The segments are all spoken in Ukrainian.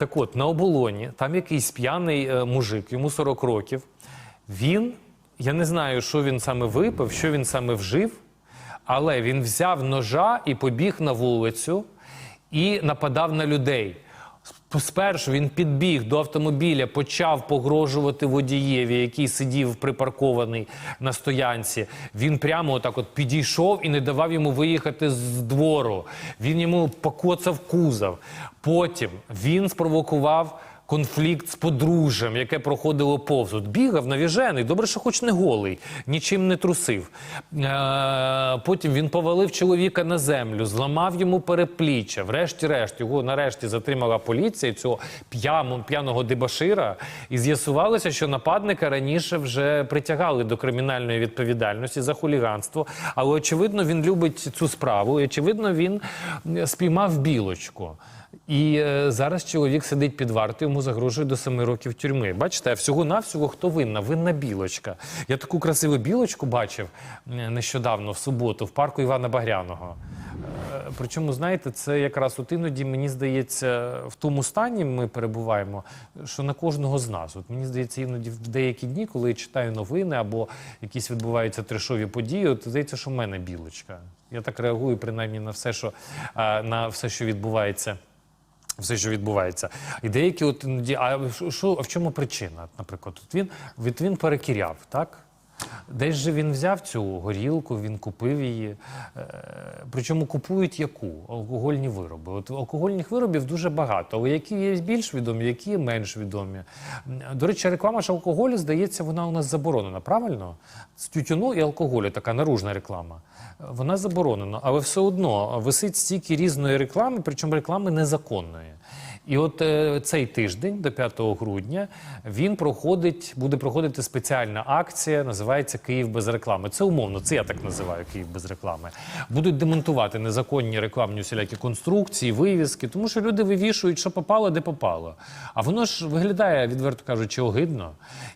Так от, на оболоні, там якийсь п'яний е, мужик, йому 40 років. Він, я не знаю, що він саме випив, що він саме вжив, але він взяв ножа і побіг на вулицю і нападав на людей. Спершу він підбіг до автомобіля, почав погрожувати водієві, який сидів припаркований на стоянці. Він прямо отак от підійшов і не давав йому виїхати з двору. Він йому покоцав кузов. Потім він спровокував. Конфлікт з подружжям, яке проходило повз. От бігав навіжений, добре, що хоч не голий, нічим не трусив. Е, потім він повалив чоловіка на землю, зламав йому перепліччя. Врешті-решт його нарешті затримала поліція цього п'ямо- п'яного дебашира. І з'ясувалося, що нападника раніше вже притягали до кримінальної відповідальності за хуліганство. Але очевидно, він любить цю справу. І очевидно, він спіймав білочку. І е, зараз чоловік сидить під вартою, йому загрожує до семи років тюрми. Бачите, всього-навсього хто винна? Винна білочка. Я таку красиву білочку бачив нещодавно в суботу в парку Івана Багряного. Е, Причому, знаєте, це якраз от іноді, мені здається, в тому стані ми перебуваємо, що на кожного з нас. От мені здається, іноді в деякі дні, коли я читаю новини або якісь відбуваються трешові події, от здається, що в мене білочка. Я так реагую принаймні на все, що, е, на все, що відбувається все, що відбувається. І деякі, от іноді, а що, а в чому причина? Наприклад, от він, від він перекіряв, так? Десь же він взяв цю горілку, він купив її. Е, причому купують яку? Алкогольні вироби. От алкогольних виробів дуже багато, але які є більш відомі, які менш відомі. До речі, реклама ж алкоголю, здається, вона у нас заборонена, правильно? З тютюну і алкоголю, така наружна реклама. Е, Вона заборонена, але все одно висить стільки різної реклами, причому реклами незаконної. І от е, цей тиждень, до 5 грудня, він проходить, буде проходити спеціальна акція, називається Київ без реклами. Це умовно, це я так називаю Київ без реклами. Будуть демонтувати незаконні рекламні усілякі конструкції, вивіски, тому що люди вивішують, що попало, де попало. А воно ж виглядає, відверто кажучи, огидно.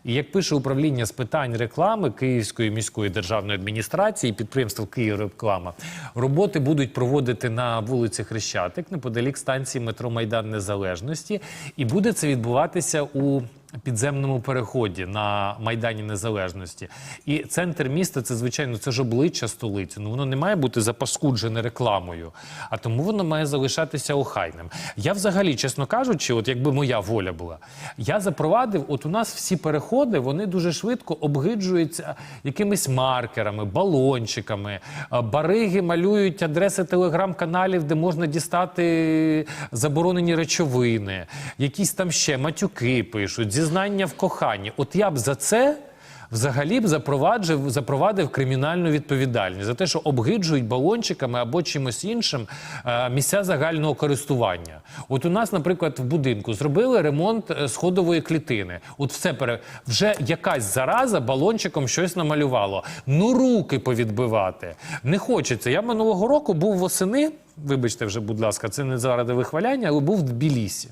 І як пише управління з питань реклами Київської міської державної адміністрації, підприємство «Київреклама», роботи будуть проводити на вулиці Хрещатик, неподалік станції метро Майдан Незалежності, і буде це відбуватися у підземному переході на Майдані Незалежності. І центр міста це, звичайно, це ж обличчя столиці. Ну воно не має бути запаскуджене рекламою, а тому воно має залишатися охайним. Я взагалі, чесно кажучи, от якби моя воля була, я запровадив, от у нас всі переходи, вони дуже швидко обгиджуються якимись маркерами, балончиками. Бариги малюють адреси телеграм-каналів, де можна дістати заборонені речовини, якісь там ще матюки пишуть, зізнання в коханні. От я б за це. Взагалі б запроваджив, запровадив кримінальну відповідальність за те, що обгиджують балончиками або чимось іншим е, місця загального користування. От у нас, наприклад, в будинку зробили ремонт е, сходової клітини. От все пере вже якась зараза балончиком щось намалювало. Ну руки повідбивати не хочеться. Я минулого року був восени. Вибачте, вже, будь ласка, це не заради вихваляння, але був в Тбілісі.